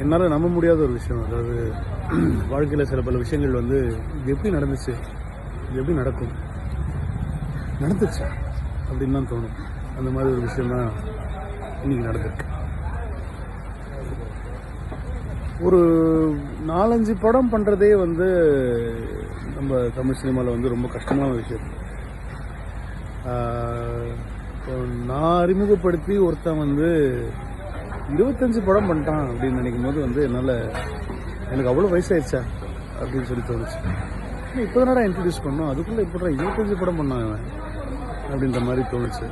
என்னால் நம்ப முடியாத ஒரு விஷயம். அதாவது வாழ்க்கையில் சில பல விஷயங்கள் வந்து இது எப்படி நடந்துச்சு? இது எப்படி நடக்கும்? நடந்துச்சா? அப்படின்னு தான் தோணும். அந்த மாதிரி ஒரு விஷயம் தான் இன்னைக்கு நடந்திருக்கு. ஒரு நாலஞ்சு படம் பண்ணுறதே வந்து நம்ம தமிழ் சினிமாவில் வந்து ரொம்ப கஷ்டமான விஷயம். இப்போ நான் அறிமுகப்படுத்தி ஒருத்தன் வந்து இருபத்தஞ்சு படம் பண்ணிட்டான் அப்படின்னு நினைக்கும் போது வந்து என்னால் எனக்கு அவ்வளோ வயசாயிடுச்சா அப்படின்னு சொல்லி தோணுச்சு. இப்போ தானடா இன்ட்ரடியூஸ் பண்ணோம். அதுக்குள்ளே இப்போ இருபத்தஞ்சு படம் பண்ணான் அவன் அப்படின்ற மாதிரி தோணுச்சு.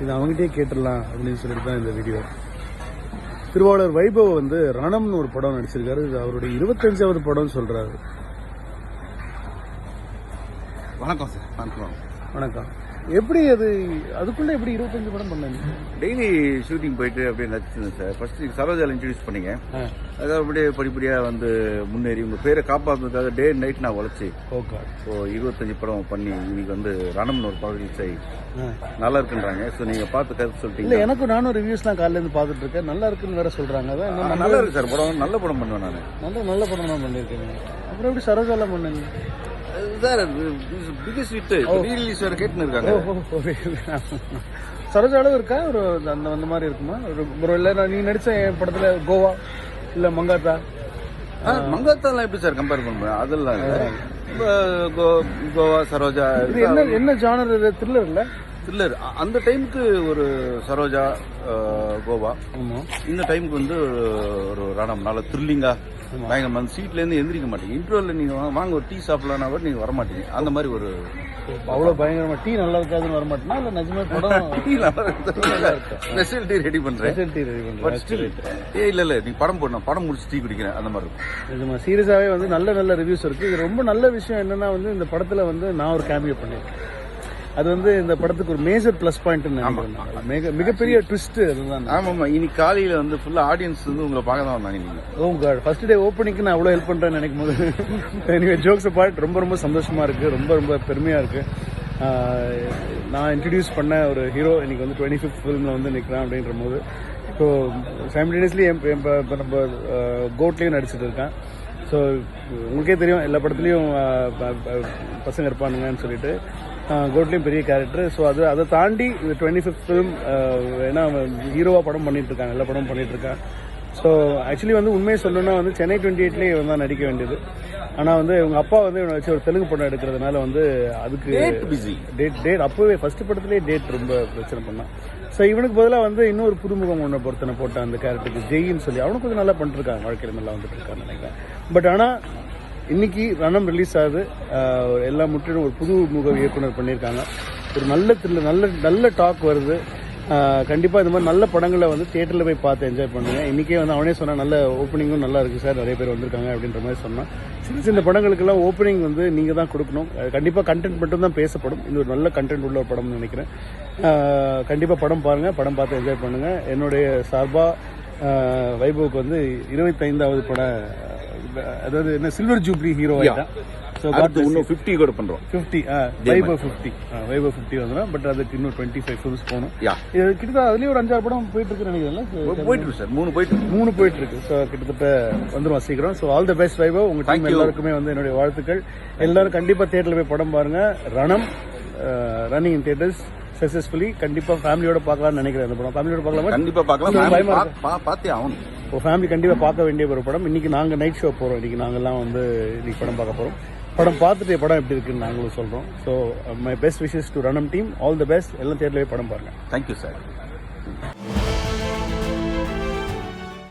இது அவங்ககிட்டயே கேட்டுடலாம் அப்படின்னு சொல்லிட்டு தான் இந்த வீடியோ திருவாளர் வைபவ் வந்து ரணம்னு ஒரு படம் நடிச்சிருக்காரு. இது அவருடைய இருபத்தஞ்சாவது படம்னு சொல்றாரு. வணக்கம் சார். வணக்கம். வணக்கம். எப்படி அது அதுக்குள்ள எப்படி இருபத்தஞ்சு படம் பண்ணாங்க டெய்லி ஷூட்டிங் போயிட்டு அப்படியே நடிச்சிருந்தேன் சார். ஃபர்ஸ்ட் சரோஜால இன்ட்ரடியூஸ் பண்ணீங்க. அது அப்படியே படிப்படியாக வந்து முன்னேறி உங்கள் பேரை காப்பாற்றுறதுக்காக டே நைட் நான் உழைச்சி ஓகே ஸோ இருபத்தஞ்சு படம் பண்ணி இன்னைக்கு வந்து ரணம்னு ஒரு ஆகி. ஆ. நல்லா இருக்குன்றாங்க. ஸோ நீங்கள் பார்த்து கருத்து இல்ல சொல்லிட்டீங்க எனக்கும் நானும் ரிவ்யூஸ்லாம் காலையில இருந்து பார்த்துட்டு இருக்கேன். நல்லா இருக்குன்னு வேற சொல்றாங்க. அதான் நல்லா இருக்கு சார். படம் நல்ல படம் பண்ணுவேன் நான். நல்ல நல்ல படம் தான் பண்ணியிருக்கீங்க. அப்புறம் எப்படி சரோஜாலாம் பண்ணீங்க? சார் பிகஸ்ட் ஹிட் கேட்டுன்னு இருக்காங்க. சரோஜா அளவு இருக்கா ஒரு அந்த அந்த மாதிரி இருக்குமா ஒரு இல்லை நீ நடிச்ச என் படத்துல கோவா இல்ல மங்காத்தா மங்காத்தாலாம் எப்படி சார் கம்பேர் பண்ணுவேன் அதெல்லாம் கோவா சரோஜா என்ன என்ன ஜானர் இது த்ரில்லர் இல்ல த்ரில்லர் அந்த டைமுக்கு ஒரு சரோஜா கோவா இந்த டைமுக்கு வந்து ஒரு- ரணம் நல்ல த்ரில்லிங்கா பயங்கரமா அந்த சீட்ல இருந்து எந்திரிக்க மாட்டீங்க இன்டர்வல்ல நீங்க வா- வாங்க ஒரு டீ சாப்பிடலாம் கூட நீங்க வர மாட்டீங்க அந்த மாதிரி ஒரு அவ்வளவு பயங்கரமா டீ நல்லா இருக்காதுன்னு வர மாட்டேனா இல்ல நிஜமே படம் டீ ஸ்பெஷல் டீ ரெடி பண்றேன். ஸ்பெஷல் டீ ரெடி பண்ணுறேன் ஸ்டில் ஏ இல்ல இல்ல நீ படம் போடணும் படம் முடிச்சு டீ குடிக்கிறேன். அந்த மாதிரி இருக்கும். நிஜமா சீரியஸாவே வந்து நல்ல நல்ல ரிவ்யூஸ் இருக்கு. இது ரொம்ப நல்ல விஷயம் என்னன்னா வந்து இந்த படத்துல வந்து நான் ஒரு கேமியோ பண்ணிருக்கேன். அது வந்து இந்த படத்துக்கு ஒரு மேஜர் ப்ளஸ் பாயிண்ட். மிக மிகப்பெரிய ட்விஸ்ட் அதுதான் ஆமா ஆமா இன்னைக்கு காலையில வந்து ஃபுல்லா ஆடியன்ஸ் வந்து உங்களை பார்க்க தான் வந்தாங்க நீங்க. ஓ காட் ஃபர்ஸ்ட் டே ஓப்பனிங்க்கு நான் அவ்வளோ ஹெல்ப் பண்ணுறேன்னு நினைக்கும் போது எனிவே ஜோக்ஸ் பார்ட் ரொம்ப ரொம்ப சந்தோஷமா இருக்கு. ரொம்ப ரொம்ப பெருமையா இருக்கு. ஆஹ் நான் இன்ட்ரடியூஸ் பண்ண ஒரு ஹீரோ இன்னைக்கு வந்து டுவெண்ட்டி ஃபிஃப்த் ஃபிலிமில் வந்து நிற்கிறான் அப்படின்ற போது இப்போ சைமல்டேனியஸ்லி இப்போ நம்ம கோட்லேயும் நடிச்சிட்டு இருக்கேன். ஸோ உங்களுக்கே தெரியும் எல்லா படத்துலையும் பசங்க இருப்பானுங்கன்னு சொல்லிட்டு. கோட்லேயும் பெரிய கேரக்டர் ஸோ அது அதை தாண்டி டுவெண்ட்டி ஃபிஃப்த் ஃபிலிம் ஏன்னா ஹீரோவாக படம் பண்ணிட்டு இருக்காங்க எல்லா படமும் பண்ணிட்டு இருக்கான். ஸோ ஆக்சுவலி வந்து உண்மையை சொல்லணும்னா வந்து சென்னை டுவெண்ட்டி எயிட்லேயே இவன் தான் நடிக்க வேண்டியது. ஆனால் வந்து இவங்க அப்பா வந்து இவனை வச்சு ஒரு தெலுங்கு படம் எடுக்கிறதுனால வந்து அதுக்கு பிஸி டேட் டேட் அப்போவே ஃபர்ஸ்ட் படத்துலேயே டேட் ரொம்ப பிரச்சனை பண்ணான். ஸோ இவனுக்கு பதிலாக வந்து இன்னொரு புதுமுகம் ஒன்று பொறுத்தனை போட்டான் அந்த கேரக்டருக்கு ஜெயின்னு சொல்லி. அவனும் கொஞ்சம் நல்லா பண்ணிருக்காங்க வாழ்க்கையில் நல்லா வந்துட்டு இருக்கான்னு நினைக்கிறேன். பட் ஆனால் இன்னைக்கு ரணம் ரிலீஸ் ஆகுது. எல்லா முற்றிலும் ஒரு புது முக இயக்குனர் பண்ணியிருக்காங்க. ஒரு நல்ல த்ரில்லர் நல்ல நல்ல டாக் வருது. கண்டிப்பாக இந்த மாதிரி நல்ல படங்களை வந்து தேட்டரில் போய் பார்த்து என்ஜாய் பண்ணுங்கள் இன்றைக்கே வந்து அவனே சொன்னால் நல்ல ஓப்பனிங்கும் நல்லா இருக்குது சார். நிறைய பேர் வந்திருக்காங்க அப்படின்ற மாதிரி சொன்னான் சின்ன சின்ன படங்களுக்கெல்லாம் ஓப்பனிங் வந்து நீங்கள் தான் கொடுக்கணும். கண்டிப்பாக கண்டென்ட் மட்டும் தான் பேசப்படும். இது ஒரு நல்ல கண்டென்ட் உள்ள ஒரு படம்னு நினைக்கிறேன். கண்டிப்பாக படம் பாருங்கள் படம் பார்த்து என்ஜாய் பண்ணுங்கள் என்னுடைய சார்பாக வைபவுக்கு வந்து இருபத்தைந்தாவது பட அதாவது என்ன சில்வர் ஜூப்ளி ஹீரோ ஸோ இன்னும் 50 கூட பண்றோம். Fifty Vaibhav fifty Vaibhav fifty வந்துடும் பட் அதுக்கு இன்னும் டுவெண்ட்டி ஃபைவ் ஃபிலிம்ஸ் போகணும் இது கிட்டத்தட்ட அதுலயும் ஒரு அஞ்சாறு படம் போயிட்டு இருக்கு நினைக்கிறேன்ல போயிட்டு இருக்கு சார். மூணு போயிட்டு. மூணு போயிட்டு இருக்கு ஸோ கிட்டத்தட்ட வந்துரும் சீக்கிரம். So all the best Vaibhav உங்க Thank டீம். எல்லாருக்குமே வந்து என்னுடைய வாழ்த்துக்கள். எல்லாரும் கண்டிப்பா தியேட்டர்ல போய் படம் பாருங்க. Ranam running in theatres successfully கண்டிப்பா ஃபேமிலியோட பார்க்கலாம்னு நினைக்கிறேன் அந்த படம். ஃபேமிலியோட பார்க்கலாமா? பார்த்தே ஆகணும். இப்போ ஃபேமிலி கண்டிப்பாக பார்க்க வேண்டிய ஒரு படம். இன்னைக்கு நாங்கள் நைட் ஷோ போகிறோம் இன்னைக்கு நாங்கள்லாம் வந்து இன்னைக்கு படம் பார்க்க போகிறோம் படம் பார்த்துட்டு படம் எப்படி இருக்குன்னு நாங்களும் சொல்கிறோம் so my best wishes to Ranam team all the best எல்லாம் தியேட்டர்ல படம் பாருங்கள் தேங்க்யூ சார்